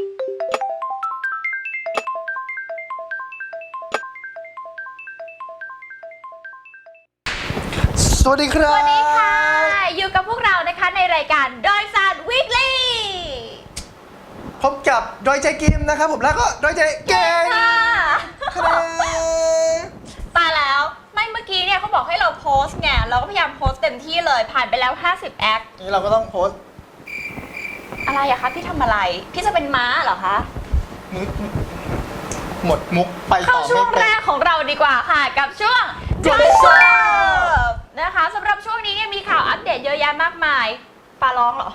สวัสดีครับสวัสดีค่ะอยู่กับพวกเรานะคะในรายการดอยซานวีคลี่พบกับดอยใจกิมนะครับผมแล้วก็ดอยใจเก่งค่ะครับตายแล้ว ไม่เมื่อกี้เนี่ยเขาบอกให้เราโพสต์ไงเราก็พยายามโพสต์เต็มที่เลยผ่านไปแล้ว 50 แอค นี่เราก็ต้องโพสต์ อะไรอะคะพี่ทำอะไร พี่จะเป็นม้าเหรอคะมุกหมดมุกไปเข้าต่อช่วไม่งเป็แรน กของเราดีกว่าค่ะ กับช่วง Dry Dry Serve Serve นะคะสำหรับช่วงนี้เนี่ยมีข่าวอัปเดตเยอะแยะมากมายปลาร้องเหรอ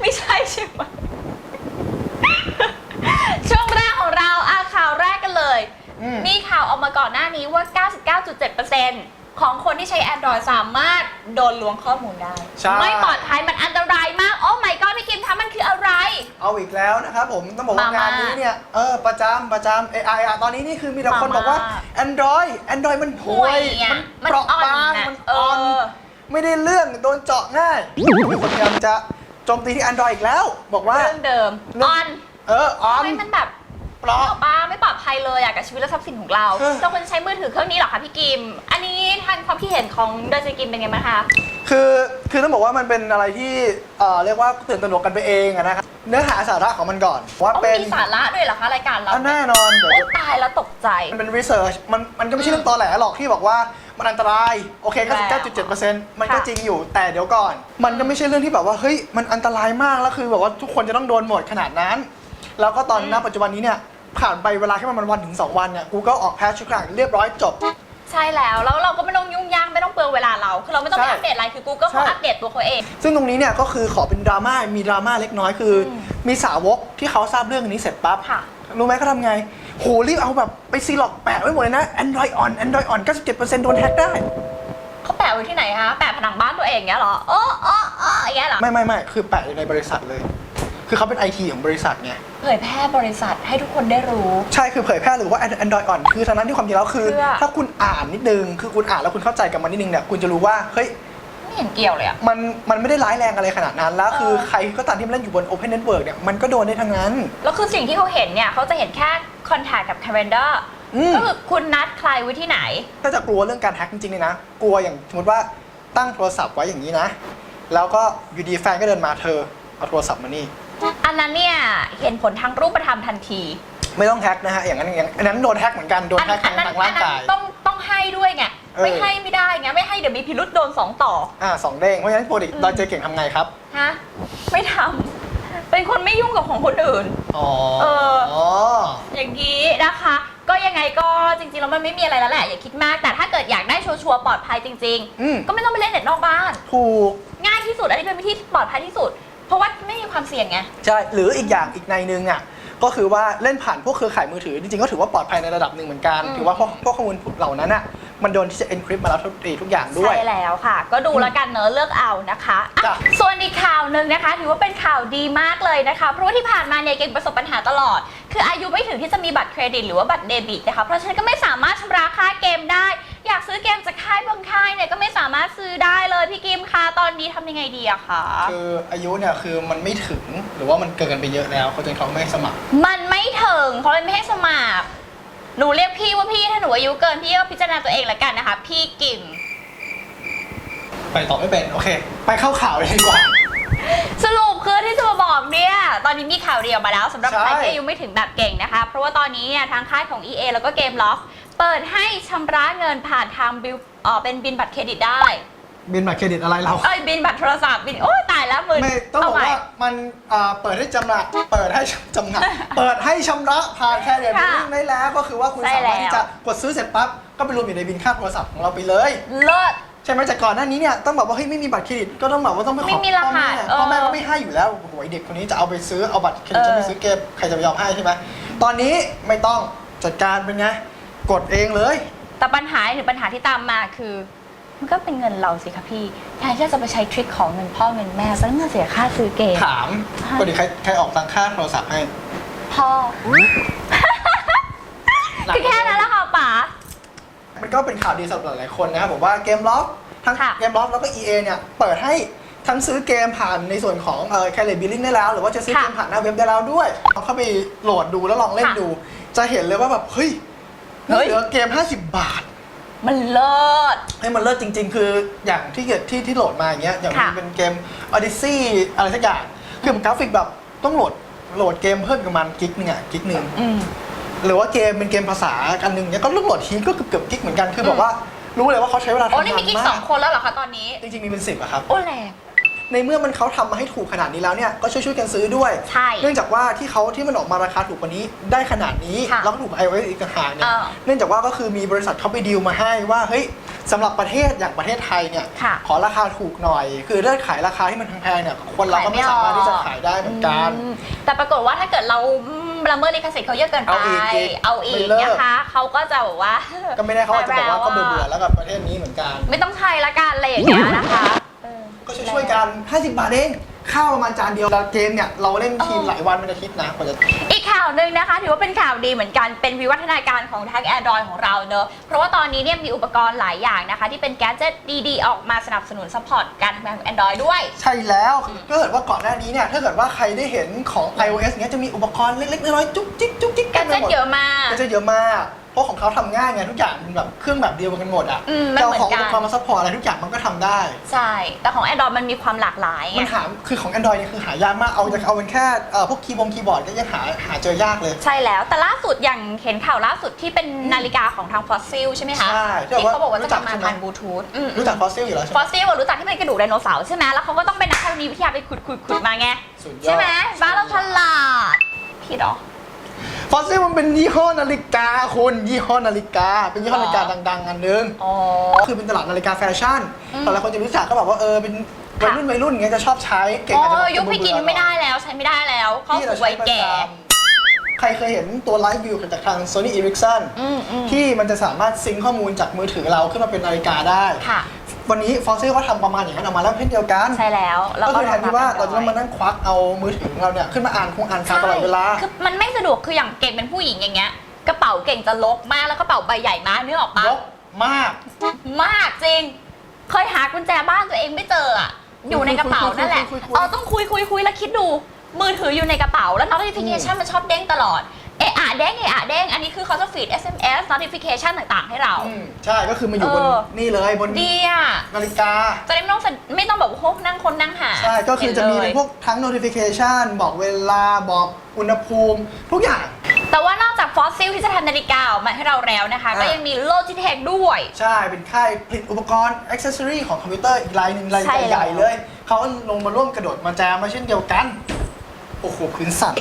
ไม่ใช่ใช่ไหม ช่วงแรกของเราอะข่าวแรกกันเลย อืม มีข่าวออกมาก่อนหน้านี้ว่า 99.7%ของคนที่ใช้ Android สามารถโดนล้วงข้อมูลได้ ใช่ ไม่ปลอดภัยมันอันตราย เอาอีกแล้วนะครับผมต้องบอกว่ามางานนี้เนี่ยเออประจำประจำ AI อะตอนนี้นี่คือมีแต่คนมาบอกว่ามา Android Android มันห่วยห่วยอะมันเปราะมันอ่อนบางอะมันอ่อนเออไม่ได้เรื่องโดนเจาะง่ายมีคนพยายามจะโจมตีที่ Android อีกแล้ว บอกว่าเรื่องเดิมเรื่องออนเออออนทำไมมันแบบ เปราะไม่ออกมาไม่ปลอดภัยเลยอะกับชีวิตและทรัพย์สินของเราเออ เราควรจะใช้มือถือเครื่องนี้เหรอคะพี่กิม อันนี้ทางความคิดเห็นของโดยเจกิมเป็นไงบ้างคะ คือคือต้องบอกว่ามันเป็นอะไรที่เอ่อเรียกว่าตื่นตระหนกกันไปเองอะนะครับเนื้อหาสาระของมันก่อนว่าอ๋อเป็นมีสาระด้วยเหรอคะรายการเราอะแน่นอนเดี๋ยว โอ้จะตายแล้วตกใจ มันเป็นรีเสิร์ชมันมันก็ไม่ใช่เรื่องตอแหลหรอกที่บอกว่ามันอันตราย โอเคแล้ว99.7%มันก็ค่ะจริงอยู่แต่เดี๋ยวก่อน มันก็ไม่ใช่เรื่องที่แบบว่าเฮ้ยมันอันตรายมากแล้วคือแบบว่าทุกคนจะต้องโดนหมดขนาดนั้น แล้วก็ตอนณปัจจุบันนี้เนี่ย ผ่านไปเวลาแค่ประมาณวันถึง2วันเนี่ย Google ออกแพทช์ทุกอย่างเรียบร้อยจบ ใช่แล้ว แล้วเราก็ไม่ต้องยุ่งยากไม่ต้องเปลืองเวลาเรา คือเราไม่ต้องไปใช่อัปเดตอะไรคือ Google เขาใช่อัปเดตตัวเขาเอง ซึ่งตรงนี้เนี่ยก็คือขอเป็นดราม่ามีดราม่าเล็กน้อยคืออมมีสาวกที่เขาทราบเรื่องนี้เสร็จปั๊บค่ะ รู้ไหมเขาทำไงโหรีบเอาแบบไปซีล็อกแปะไว้หมดเลยนะ Android on Android on 97%โดนแฮ็กได้ เขาแปะไว้ที่ไหนคะแปะผนังบ้านตัวเองเงี้ยเหรอเออเออเอออย่างเงี้ยเหรอไม่ไม่ไม่คือแปะอยู่ในบริษัทเลย คือเขาเป็นไอทีของบริษัทไงเผยแพร่บริษัทให้ทุกคนได้รู้ ใช่คือเผยแพร่หรือว่า Android on คือทางนั้นที่ความจริงแล้วคือ เพื่อ ถ้าคุณอ่านนิดนึง คือคุณอ่านแล้วคุณเข้าใจกับมันนิดนึงเนี่ยคุณจะรู้ว่าเฮ้ย ไม่เห็นเกี่ยวเลยอะ มันมันไม่ได้ร้ายแรงอะไรขนาดนั้น แล้วคือเออ ใครก็ตามที่มันเล่นอยู่บน Open Network เนี่ยมันก็โดนได้ทั้งนั้น แล้วคือสิ่งที่เขาเห็นเนี่ยเขาจะเห็นแค่ contact กับ calendar อืม ก็คือคุณนัดใครไว้ที่ไหน ถ้าจะกลัวเรื่องการแฮ็กจริงๆเลยนะ กลัวอย่างสมมติว่าตั้งโทรศัพท์ไว้อย่างนี้นะ แล้วก็อยู่ดีแฟนก็เดินมาเธอเอาโทรศัพท์มานี่ อันนั้นเนี่ยเห็นผลทางรูปธรรมทันทีไม่ต้องแฮ็กนะฮะ อย่างนั้นอย่างนั้นอันนั้นโดนแฮ็กเหมือนกัน โดนแฮ็กทางทางร่างกาย ต้องต้องให้ด้วยไงเออไม่ให้ไม่ได้ไง ไม่ให้เดี๋ยวมีพิรุษโดนสองต่อ อ่าสองเด้ง เพราะฉะนั้นโปรดิอืมดอยเจเก่งทำไงครับ ฮะ ไม่ทำ เป็นคนไม่ยุ่งกับของคนอื่น อ๋อ เอออ๋ออย่างนี้นะคะ ก็ยังไงก็จริงๆแล้วมันไม่มีอะไรแล้วแหละ อย่าคิดมาก แต่ถ้าเกิดอยากได้ชัวร์ๆปลอดภัยจริงอืมๆก็ไม่ต้องไปเล่นเน็ตนอกบ้าน ถูก ง่ายที่สุด อันนี้เป็นวิธีปลอดภัยที่สุด เพราะว่าไม่มีความเสี่ยงไง ใช่หรืออีกอย่างอีกในหนึงอะก็คือว่าเล่นผ่านพวกเครือข่ายมือถือ จริงๆก็ถือว่าปลอดภัยในระดับหนึ่งเหมือนกัน อืม ถือว่าพวกพวกข้อมูลเหล่านั้นอะมันโดนที่จะ encrypt มาแล้วทุกทุกอย่างด้วย ใช่แล้วค่ะ ก็ดูแล้วกันเนอะเลือกเอานะคะอะจ้ะ ส่วนอีกข่าวหนึ่งนะคะ ถือว่าเป็นข่าวดีมากเลยนะคะ เพราะว่าที่ผ่านมาเนี่ยเก่งประสบปัญหาตลอด คืออายุไม่ถึงที่จะมีบัตรเครดิตหรือว่าบัตรเดบิตนะคะ เพราะฉะนั้นก็ไม่สามารถชำระค่าเกมได้ อยากซื้อเกมจากค่ายบางค่ายเนี่ยก็ไม่สามารถซื้อได้เลยพี่กิมคะตอนนี้ทำยังไงดีอะคะคืออายุเนี่ยคือมันไม่ถึงหรือว่ามันเกินกันไปเยอะแล้วเขาจนเขาไม่ให้สมัคร มันไม่ถึงเขาเลยไม่ให้สมัคร หนูเรียกพี่ว่าพี่ถ้าหนูอายุเกินพี่ก็พิจารณาตัวเองละกันนะคะ พี่กิมไปต่อไม่เป็นโอเค ไปเข้าข่าวเลยดีกว่า สรุปคือที่จะมาบอกเนี่ยตอนนี้มีข่าวเดียวมาแล้วสำหรับใช่ใครที่อายุไม่ถึงแบบเก่งนะคะ เพราะว่าตอนนี้เนี่ยทางค่ายของ EA แล้วก็เกมล็อกเปิดให้ชำระเงินผ่านทางบิลเออเป็นบินบัตรเครดิตได้บินบัตรเครดิตอะไรเรา เอ้ยบินบัตรโทรศัพท์บินโอ้ยตายแล้วมึนไม่ต้องบอกเใหม่ว่ามันอ่าเปิดให้จำหน่ายเปิดให้จำหน่ายเปิดให้ชำระผ่านแค่เดือนค่ะบิลได้แล้ว ก็คือว่าคุณใช่สามารถแล้วที่จะกดซื้อเสร็จปั๊บก็ไปรวมอยู่ในบินค่าโทรศัพท์ของเราไปเลยเลิศใช่ไหมแต่ก่อนหน้านี้เนี่ยต้องบอกว่าเฮ้ยไม่มีบัตรเครดิตก็ต้องแบบว่าต้องไปขอไม่มีรพ่อหัแม่สเออพ่อแม่ก็ไม่ให้อยู่แล้วโอ้โหไอ้เด็กคนนี้จะเอาไปซื้อเอาบัตรเครดิตเออจะไปซื้อเกมใครจะไปยอมให้ใช่ไหมตอนนี้ไม่ต้องจัดการเป็นไง กดเองเลย แต่ปัญหาหรือปัญหาที่ตามมาคือ มันก็เป็นเงินเราสิคะพี่แทนที่จะไปใช้ทริคของเงินพ่อเงินแม่ก็ต้องมาเสียค่าซื้อเกม ถามปกติใครใครออกตังค่าโทรศัพท์ให้ พ่อคือแค่นั้นแหละค่ะป๋า มันก็เป็นข่าวดีสำหรับหลายๆคนนะครับผมว่าเกมล็อกทั้งค่ะ เกมล็อกแล้วก็ EA เนี่ยเปิดให้ทั้งซื้อเกมผ่านในส่วนของเอ่อแคลเลบิลลิ่งได้แล้ว หรือว่าจะซื้อเกมผ่านหน้าเว็บได้แล้วด้วยลองเข้าไปโหลดดูแล้วลองเล่นค่ะดู จะเห็นเลยว่าแบบเฮ้ย เฮ้ย เหลือเกม 50 บาท มันเลิศ ให้มันเลิศจริง ๆ คืออย่างที่เกิดที่ที่โหลดมาอย่างเงี้ยอย่างค่ะ เป็นเกม Odyssey อะไรสักอย่างคือมันกราฟิกแบบต้องโหลดโหลดเกมเพิ่มประมาณกิกหนึงอะกิกหนึ่ง อืม หรือว่าเกมเป็นเกมภาษากันหนึ่งเนี่ยก็ลูกโหลดทีก็เกือบเกือบกิกเหมือนกันคือแบบว่ารู้เลยว่าเขาใช้เวลาโอ้ทำนี่งามีนกิ๊กมาสอกงคนแล้วเหรอคะตอนนี้ จริงๆมีเป็นสิบอะครับ โอ้แรง ในเมื่อมันเขาทำมาให้ถูกขนาดนี้แล้วเนี่ยก็ช่วยๆกันซื้อด้วย ใช่ เนื่องจากว่าที่เขาที่มันออกมาราคาถูกกว่านี้ได้ขนาดนี้ค่ะแล้วก็ถูก iOS อีกต่างหากเนี่ยอ่าเนื่องจากว่าก็คือมีบริษัทเขาไปดีลมาให้ว่าเฮ้ยสำหรับประเทศอย่างประเทศไทยเนี่ยค่ะขอราคาถูกหน่อย คือถ้าขายราคาที่มันแพงๆเนี่ยคนเราก็ไม่สามารถที่จะขายได้เหมือนกัน อืมแต่ปรากฏว่าถ้าเกิดเราอืมละเมิดลิขสิทธิ์เขาเยอะเกินไป เอาอีกอีกเอาอีไม่กเลิก นะคะเขาก็จะบอกว่า ก็ไม่ได้เขาอาจจะบอกว่าก็ไม่เบื่แล้วอๆแล้วกับประเทศนี้เหมือนกัน ไม่ต้องใช้ละกันอะไรอย่างเงี้ยนะคะ เออก็ช่วยๆกัน 50 บาทเอง ข้าวประมาณจานเดียวแล้วเกมเนี่ย เราเล่นทีมหลายวันเป็นอาทิตย์นะกว่าจะ อีกข่าวหนึ่งนะคะ ถือว่าเป็นข่าวดีเหมือนกันเป็นวิวัฒนาการของทาง Android ของเราเนอะเพราะว่าตอนนี้เนี่ยมีอุปกรณ์หลายอย่างนะคะ ที่เป็นแกดเจิตดีๆ ออกมาสนับสนุน ซัพพอร์ตการทำงานของ Android ด้วย ใช่แล้วก็เกิดว่าก่อนหน้านี้เนี่ย ถ้าเกิดว่าใครได้เห็นของ iOS เนี้ยจะมีอุปกรณ์เล็กๆน้อยๆจุ๊กจิ๊กจุ๊กจิ๊กแกดเจิตหมดเยอะมาก ก็จะเยอะมาก เพราะของเขาทำง่ายไงทุกอย่างมันแบบเครื่องแบบเดียวกันหมดอะอืมมันจะเอาเหมือนของกัอุนปกรณ์มาซัพพอร์ตอะไรทุกอย่างมันก็ทำได้ ใช่ แต่ของ Android มันมีความหลากหลายไง มันหาคือของ Android เนี่ยคือหายากมาก เอาจะเอาเป็นแค่เอ่อพวกคีย์บงคีย์บอร์ดก็ยังหาหาเจอยากเลย ใช่แล้ว แต่ล่าสุดอย่างเห็นข่าวล่าสุดที่เป็นนาฬิกาของทาง Fossil ใช่ไหมคะใช่ที่ที่แบบว่าเขาบอกว่าจะรู้จักทำมาใช่ไหมผ่านบลูทูธอืมรู้จักฟอสซิลอยู่แล้วใช่ฟไหม อสซิลรู้จักที่เป็นกระดูกไดโนเสาร์ใช่ไหมแล้วเขาก็ต้องเป็นนักธรณีวิทยาไปขุดขุดขุดมาไง สุดยอด ใช่ไหมบ้านเราฉลาดผิดเหรอ ฟอสซิลมันเป็นยี่ห้อนาฬิกาคุณยี่ห้อนาฬิกา เป็นยี่ห้อนาฬิกาดังๆอันนึงอ๋อ คือเป็นตลาดนาฬิกาแฟชั่นอืมตอนแรกคนจะรู้จักก็แบบว่าเออเป็นวัยรุ่นวัยรุ่นอย่างเงี้ยจะชอบใช้เก่งอ๋อาจจะอแบบยุคพี่กินเบื่อๆไม่ได้แล้ว ใช้ไม่ได้แล้ว เข้าที่เราสู่ใช้วัยประแก่จำใครเคยเห็นตัวไลฟ์วิวจากทาง Sony Ericsson อืมอืม ที่มันจะสามารถซิงค์ข้อมูลจากมือถือเราขึ้นมาเป็นนาฬิกาได้ ค่ะ วันนี้ฟอสซิลก็ทำประมาณอย่างนั้นออกมาแล้วเช่นเดียวกันใช่แล้วแล้วก็คือแทนที่ว่าเราจะต้องมานั่นั่งควักเอามือถือของเราเนี่ยขึ้นมาอ่านคงอ่านข่าวตลอดเวลาคือมันไม่สะดวกคืออย่างเก่งเป็นผู้หญิงอย่างเงี้ยกระเป๋าเก่งจะลกมากแล้วกระเป๋าใบใหญ่มากนึกออกปะยกมาก มากจริง เคยหากุญแจบ้านตัวเองไม่เจออะอยู่ในกระเป๋านั่นแหละคุยๆๆๆเออต้องคุยคุยคุยแล้วคิดดูมือถืออยู่ในกระเป๋าแล้ว notification มันชอบเด้งตลอด เอะอะเด้งเอะอะเด้งอันนี้คือเขาจะฟีด SMS notification ต่างๆ ให้เราอืมใช่ก็คือมาอยู่บนเออ นี่เลยบนดีอะนาฬิกา จะได้ไม่ต้องสะไม่ต้องแบบโคกนั่งคนนั่งหาใช่ ก็คือจะมีห็เป็นลยพวกทั้ง notification บอกเวลาบอกอุณหภูมิ ทุกอย่าง แต่ว่านอกจากฟอสซิลที่จะทำนาฬิกาออกมาให้เราแล้วนะคะ อะ ก็ยังมีโลจิเทคด้วย ใช่ เป็นค่ายผลิตอุปกรณ์ accessory ของคอมพิวเตอร์อีกรายหนึ่งรายใช่แล้ว ใหญ่ๆเลย เขาก็ลงมาร่วมกระโดดมาแจมมาเช่นเดียวกัน โอ้โหพื้นสั่น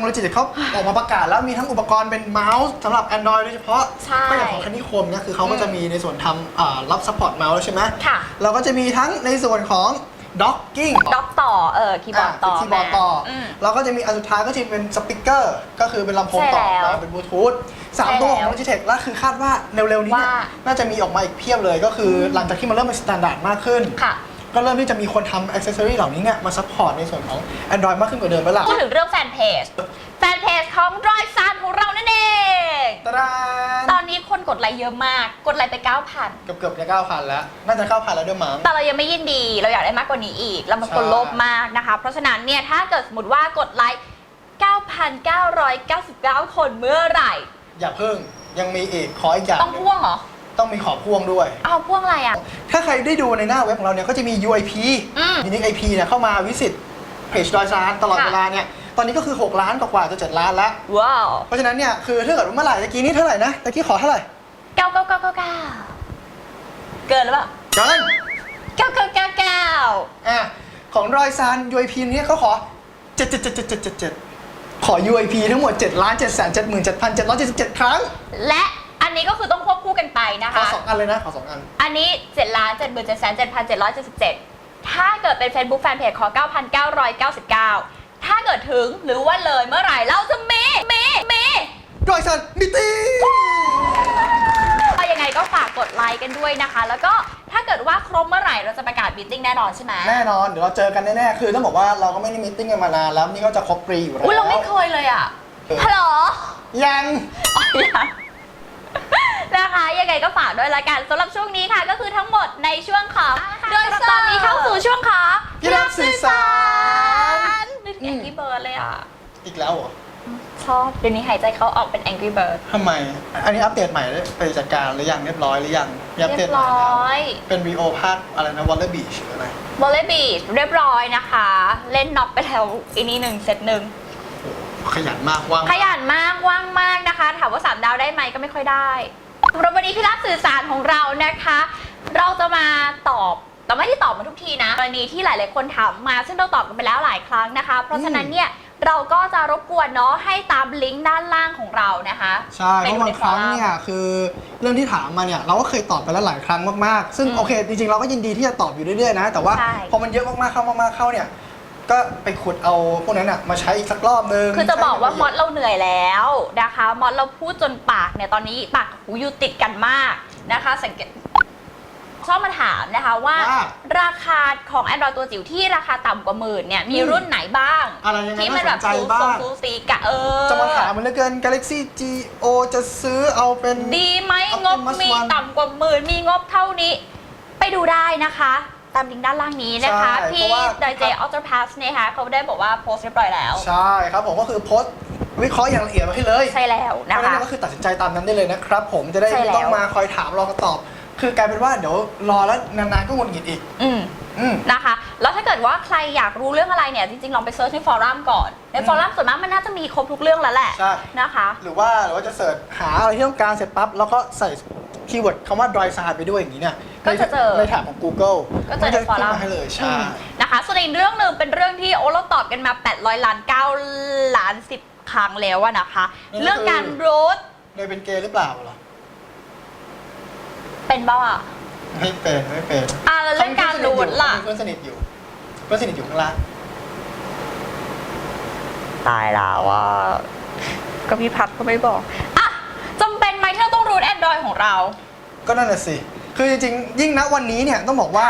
โลจิเทคเขาออกมาประกาศแล้วมีทั้งอุปกรณ์เป็นเมาส์สำหรับ Android โดยเฉพาะใช่ก็อย่างของคณิคมเนี่ยคือเขาก็อืมจะมีในส่วนทำอ่ารับ support เมาส์ใช่ไหมค่ะ เราก็จะมีทั้งในส่วนของ docking ด็อกต่อ เออคีย์บอร์ดต่อเป็นคีย์บอร์ดต่ออม แล้วก็จะมีอันสุดท้ายก็จะเป็นสปีกเกอร์ ก็คือเป็นลำโพงต่อใช่แล้วมาเป็นบลูทูธสามใช่ตัวขแล้องว Logitech แล้วคือคาดว่าเร็วๆนี้เนี่ยว่าน่าจะมีออกมาอีกเพียบเลยก็คืออหลังจากที่มันเริ่มเป็นสแตนดาร์ดมากขึ้น ค่ะ ก็เริ่มที่จะมีคนทำอ c เซ s ซอรี่เหล่านี้เนี่ยมาซัพพอร์ตในส่วนของ Android มากขึ้นกว่าเดิมแล้วล่ะพูดถึงเรื่องแฟนเพจ แฟนเพจของรอยซานของเรานั่นเองตาดาตอนนี้คนกดไลค์เยอะมาก กดไลค์ไป 9,000 เกือบเกือบๆจะ9,000แล้ว น่าจะ9,000แล้วด้วยมั้ง แต่เรายังไม่ยินดี เราอยากได้มากกว่านี้อีก เรามันคนใช่โลภมากนะคะ เพราะฉะนั้นเนี่ย ถ้าเกิดสมมติว่ากดไลค์ 9,999 คนเมื่อไหร่ อย่าเพิ่งยังมีอีกขออีกอย่างต้องหนึ่งพ่วงเหรอ ต้องมีขอพ่วงด้วย เอาพ่วงอะไรอะ ถ้าใครได้ดูในหน้าเว็บของเราเนี่ยก็จะมี UIP อืมยูนิค IP เนี่ยเข้ามาวิสิตเพจดอยซานตลอดค่ะเวลาเนี่ยตอนนี้ก็คือ 6 ล้านกว่าๆจะ7ล้านแล้ว ว้าวเพราะฉะนั้นเนี่ยคือถ้าเกิดว่าเมื่อไหร่ตะกี้นี้เท่าไหร่นะตะกี้ขอเท่าไหร่9999เกินหรือเปล่าเกิน9999อะของรอยซาน UIP เนี่ยเขาขอ 7777777 ขอ UIP ทั้งหมด7ล้าน7 7 7 7 7 7 7ครั้ง และอั นนี้ก็คือต้องควบคู่กันไปนะขอคะ2อันเลยนะขอ2อัน อันนี้7ล้าน7 7 7 7 7ถ้าเกิดเป็น Facebook Fanpage ขอ 9,999 ถ้าเกิดถึงหรือว่าเลยเมื่อไหร่เราจะเมเมเมรอยซานมิตีก็ยังไงก็ฝากกดไลค์กันด้วยนะคะ แล้วก็ถ้าเกิดว่าครบเมื่อไหร่เราจะประกาศบีตติ้งแน่นอนใช่ไหมแน่นอนเดี๋ยวเราเจอกันแน่ๆคือต้องบอกว่าเราก็ไม่ได้มีตติ้งกันมานานแล้วนี่ก็จะครบปีอยู่แล้วอุ้ยเราไม่เคยเลยอะฮัลโหลยัง อ๋อยัง นะคะยังไงก็ฝากด้วยละกันสำหรับช่วงนี้ค่ะก็คือทั้งหมดในช่วงของโดยตอนนี้เข้าสู่ช่วงของพี่รับสื่อสารนึกถึง Angry Bird เลยอะ อีกแล้วเหรอชอบเดี๋ยวนี้หายใจเขาออกเป็น Angry Bird ทำไม อันนี้อัปเดตใหม่ได้ไปจัดการหรือยังเรียบร้อยหรือยังมีอัปเรีเดยตบใหม่ร้แล้วอยเป็นวีโอภาคอะไรนะวอลเลย์บีชหรืออะไรบอลเลย์บีชเรียบร้อยนะคะ เล่นน็อกไปแล้วอีนี่หนึ่งเซตหนึ่งขยันมากว่าง ขยันมากว่างมากนะคะ ถามว่าสามดาวได้ไหมก็ไม่ค่อยได้ สำหรับวันนี้พี่รับสื่อสารของเรานะคะ เราจะมาตอบแต่ไม่ได้ตอบมาทุกทีนะกรณีที่หลาย ๆ คนถามมา ซึ่งเราตอบกันไปแล้วหลายครั้งนะคะ เพราะฉะนั้นเนี่ยเราก็จะรบกวนเนาะให้ตามลิงก์ด้านล่างของเรานะคะใช่เพไปราะดูบาในงครั้งฟอรัมเนี่ยคือเรื่องที่ถามมาเนี่ยเราก็เคยตอบไปแล้วหลายครั้งมาก ๆ ซึ่งอืมโอเค จริง ๆ เราก็ยินดีที่จะตอบอยู่เรื่อย ๆ นะ แต่ว่าใช่พอมันเยอะมาก ๆ เข้ามาก ๆ เข้าเนี่ย ก็ไปขุดเอาพวกนั้นอะมาใช้อีกสักรอบนึงคือจะบอกว่าใช้มอดเราเหนื่อยแล้วนะคะมอดเราพูดจนปากเนี่ยตอนนี้ปากกับหูอยู่ติดกันมากนะคะ สังเกตชอบมาถามนะคะว่า ว่า ราคาของ Android ตัวจิ๋วที่ราคาต่ำกว่าหมื่นเนี่ยมีรุ่นไหนบ้าง อะไรยังไงที่มัน่านสแบนบใจซูบ้าซูงซูซีกะเออจะมาถามมันเหลือเกิน Galaxy G.O จะซื้อเอาเป็น ดีไหมงบ Optimus มี One ต่ำกว่าหมื่นมีงบเท่านี้ ไปดูได้นะคะ ตามลิงก์ด้านล่างนี้นะคะ ใช่พี่เพราะว่าดเจออ t ต p พาสเนี่ยค่ะเขาได้บอกว่าโพสต์เรียบร้อยแล้ว ใช่ครับผมก็คือโพสต์วิเคราะห์อย่างละเอียดมาให้เลยใช่แล้วเพนะราะฉะนั้คะนก็คือตัดสินใจตามนั้นได้เลยนะครับผมจะได้ใช่ไม่แล้ว ต้องมาคอยถามรอคำตอบ คือกลายเป็นว่าเดี๋ยวรอแล้วนานๆก็หงุดหงิดอีก อืม อืม นะคะ แล้วถ้าเกิดว่าใครอยากรู้เรื่องอะไรเนี่ย จริงๆ ลองไปเซิร์ชในฟอรัมก่อน ในฟอรัมส่วนมากมันน่าจะมีครบทุกเรื่องแล้วแหละ ใช่ นะคะ หรือว่าหรือว่าจะเสิร์ชหาอะไรที่ต้องการเสร็จปั๊บแล้วก็ใส่คีย์เวิร์ดคำว่า dry side ไปด้วยอย่างนี้เนี่ย ก็จะเจอ ในแถบของ Google ก็เจอในฟอรัมขึ้นมาให้เลยใช่อืมนะคะ ส่วนอีกเรื่องหนึ่งเป็นเรื่องที่โอ้เราตอบกันมา 800 ล้าน 9 ล้าน 10 ครั้งแล้วอะนะคะนั่นก็คือเรื่องการโรดเลยเป็นเกย์หรือเปล่าเหรอ เป็นบ้าอะไม่เป็นไม่เป็นอะแล้วเรื่องการโรดล่ะเพื่อนสนิทอยู่เพื่อนสนิทอยู่ข้างล่างตายแล้วว่าก็พี่พัดก็ไม่บอกอะจำเป็นไหมที่เราต้องรูทแอนดรอยของเรา ก็นั่นแหละสิ คือจริงๆยิ่งณวันนี้เนี่ยต้องบอกว่า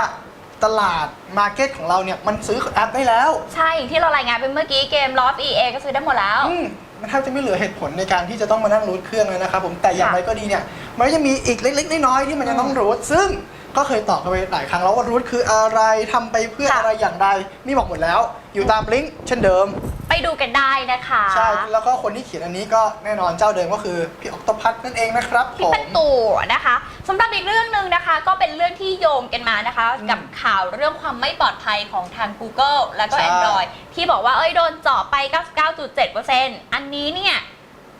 ตลาดมาร์เก็ตของเราเนี่ยมันซื้อแอปได้แล้วใช่อย่างที่เรารายงานไปเมื่อกี้เกม Lost EA ก็ซื้อได้หมดแล้ว อืมมันแทบจะไม่เหลือเหตุผลในการที่จะต้องมานั่งรูทเครื่องเลยนะครับผมแต่อย่างค่ะไรก็ดีเนี่ยมันก็จะมีอีกเล็กๆน้อยๆที่มันจะต้องรูทซึ่งก็เคยตอบกันไปหลายครั้งแล้วว่ารูทคืออะไรทำไปเพื่อค่ะอะไรอย่างไรนี่บอกหมดแล้ว อยู่ตามลิงก์เช่นเดิม ไปดูกันได้นะคะใช่แล้วก็คนที่เขียนอันนี้ก็แน่นอนเจ้าเดิมก็คือพี่ออกตพัทนั่นเองนะครับผที่ม เป็นตัวนะคะสำหรับอีกเรื่องหนึ่งนะคะ ก็เป็นเรื่องที่โยงกันมานะคะ อืมกับข่าวเรื่องความไม่ปลอดภัยของทาง Google แล้วก็ ใช่ Android ที่บอกว่าเอ้ยโดนเจาะไป 99.7%อันนี้เนี่ย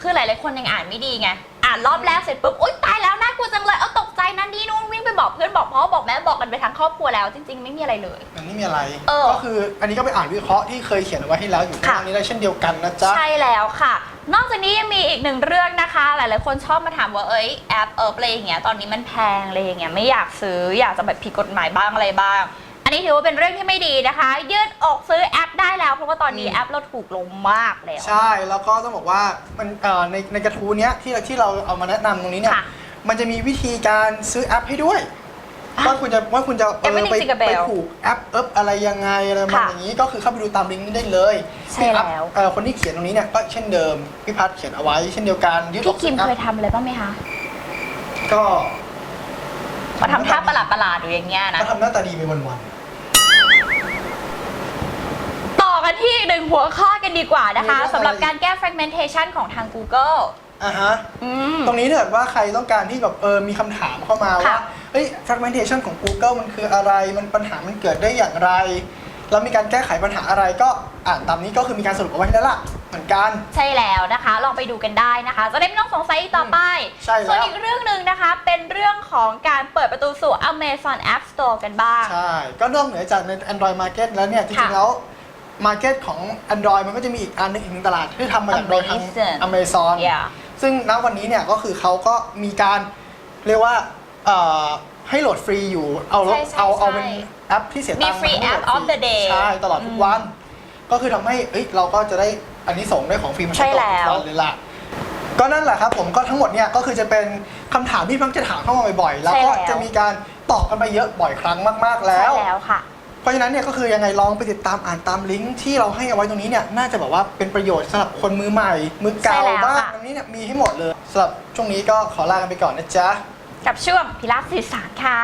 คือหลายๆคนยังอ่านไม่ดีไง อ่านรอบแรกเสร็จปุ๊บ อุ๊ย ตายแล้วน่ากลัวจังเลย เอาตกใจนั่นนี่นู่นวิ่ งไปบอกเพื่อนบอกพ่อบอกแม่บอกกันไปทั้งครอบครัวแล้ว จริง ๆ ไม่มีอะไรเลย มันไม่มีอะไร เออ ก็คืออันนี้ก็ไปอ่านวิเคราะห์ที่เคยเขียนเอาไว้ให้แล้วอยู่ข้างค่ะล่างนี้ได้เช่นเดียวกันนะจ๊ะ ใช่แล้วค่ะ นอกจากนี้ยังมีอีกหนึ่งเรื่องนะคะ หลายๆคนชอบมาถามว่าเอ้ยแอปเอออะไรอย่างเงี้ยตอนนี้มันแพงอะไรอย่างเงี้ยไม่อยากซื้ออยากจะแบบผิดกฎหมายบ้างอะไรบ้าง อันนี้ถือว่าเป็นเรื่องที่ไม่ดีนะคะ ยืดอกซื้อแอปได้แล้วเพราะว่าตอนนี้อืม แอปเราถูกลงมากแล้ว ใช่แล้วก็ต้องบอกว่ามันเอ่อในในกระทู้เนี้ยที่ที่เราเอามาแนะนำตรงนี้เนี่ยค่ะ มันจะมีวิธีการซื้อแอปให้ด้วยอะว่าคุณจะว่าคุณจะเออ Everything ไป Jingle Bell ไปผูกแอปเอิบอะไรยังไงอะไรมันค่ะอย่างนี้ก็คือเข้าไปดูตามลิงก์นี้ได้เลยใช่แล้ว เอ่อคนที่เขียนตรงนี้เนี่ยก็เช่นเดิมพี่พัฒน์เขียนเอาไว้เช่นเดียวกันยืดอพี่อกคิมแอปเคยทำอะไรบ้างไหมคะก็มาทำท่าประหลาดประหลาดๆอยู่อย่างเงี้ยนะ ก็ทำหน้าตาดีไปวันต่อกันที่อีกหนึ่งหัวข้อกันดีกว่านะคะมีเรื่องอะไร สำหรับการแก้ fragmentation ของทาง Google ๆ อะฮะ อืม ตรงนี้ถ้าเกิดว่าใครต้องการที่แบบเออมีคำถามเข้ามาว่าค่ะเฮ้ย fragmentation ของ Google มันคืออะไร มันปัญหามันเกิดได้อย่างไร แล้วมีการแก้ไขปัญหาอะไรก็อ่านตามนี้ก็คือมีการสรุปเอาไว้ให้แล้วล่ะเหมือนกัน ใช่แล้วนะคะ ลองไปดูกันได้นะคะ จะได้ไม่ต้องสงสัยอีกต่อไป ใช่แล้ว ส่วนอีกเรื่องหนึ่งนะคะ เป็นเรื่องของการเปิดประตูสู่ Amazon App Store กันบ้าง ใช่ ก็นอกเหนือจากใน Android Market แล้วเนี่ย จริงๆ ค่ะแล้ว Market ของ Android มันก็จะมีอีกอันหนึงอีกหนึ่งตลาดที่ทำมาจากโดยทาง Amazon Amazon Yeah ซึ่งณวันนี้เนี่ยก็คือเขาก็มีการเรียกว่าเอ่อให้โหลดฟรีอยู่ เอาใช่ใช่เอาเอาใช่เป็นแอปที่เสียตังค์มี free ให้โหลด app of the day ใช่ตลอดทุกอืมวัน ก็คือทำให้เอ้ยเราก็จะได้อันนี้ส่งส์ได้ของฟรีมาใช่ตลอดแล้วทุกวันเลยล่ะก็นั่นแหละครับผมก็ทั้งหมดเนี่ยก็คือจะเป็นคำถามที่มักจะถามเข้ามาบ่อยๆ แล้วก็ใช่แล้วจะมีการตอบกันไปเยอะบ่อยครั้งมากๆแล้ว ใช่แล้วค่ะ เพราะฉะนั้นเนี่ยก็คือยังไงลองไปติดตามอ่านตามลิงก์ที่เราให้เอาไว้ตรงนี้เนี่ยน่าจะแบบว่าเป็นประโยชน์สำหรับคนมือใหม่ มือเก่าใช่แล้วบ้างค่ะ อันนี้เนี่ยมีให้หมดเลยสำหรับช่วงนี้ก็ขอลากันไปก่อนนะจ๊ะ กับช่วงพิลาสื่อสารค่ะ